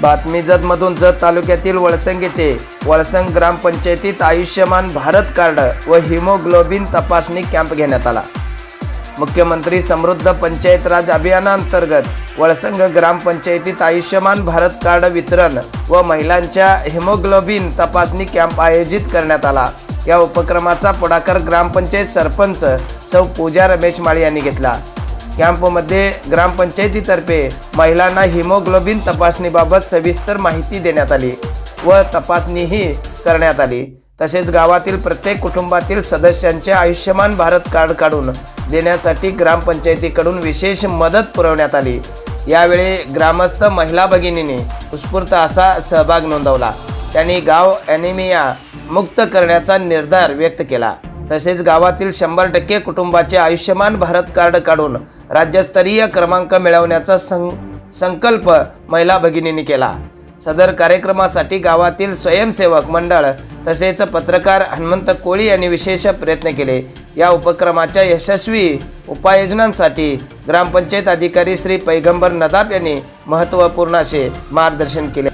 बातमी जतमधून जत तालुक्यातील वळसंग येथे. वळसंग ग्रामपंचायतीत आयुष्यमान भारत कार्ड व हिमोग्लोबिन तपासणी कॅम्प घेण्यात आला. मुख्यमंत्री समृद्ध पंचायत राज अभियानांतर्गत वळसंग ग्रामपंचायतीत आयुष्यमान भारत कार्ड वितरण व महिलांच्या हिमोग्लोबिन तपासणी कॅम्प आयोजित करण्यात आला. या उपक्रमाचा पुढाकार ग्रामपंचायत सरपंच सौ पूजा रमेश माळी यांनी घेतला. कॅम्पमध्ये ग्रामपंचायतीतर्फे महिलांना हिमोग्लोबिन तपासणीबाबत सविस्तर माहिती देण्यात आली व तपासणीही करण्यात आली. तसेच गावातील प्रत्येक कुटुंबातील सदस्यांचे आयुष्यमान भारत कार्ड काढून देण्यासाठी ग्रामपंचायतीकडून विशेष मदत पुरवण्यात आली. यावेळी ग्रामस्थ महिला भगिनीने उत्स्फूर्त असा सहभाग नोंदवला. त्यांनी गाव ॲनिमिया मुक्त करण्याचा निर्धार व्यक्त केला. तसेच गावातील शंभर टक्के कुटुंबाचे आयुष्यमान भारत कार्ड काढून राज्यस्तरीय क्रमांक मिळवण्याचा सं संकल्प महिला भगिनींनी केला. सदर कार्यक्रमासाठी गावातील स्वयंसेवक मंडळ तसेच पत्रकार हनुमंत कोळी यांनी विशेष प्रयत्न केले. या उपक्रमाच्या यशस्वी उपाययोजनांसाठी ग्रामपंचायत अधिकारी श्री पैगंबर नदाब यांनी महत्त्वपूर्ण असे मार्गदर्शन केले.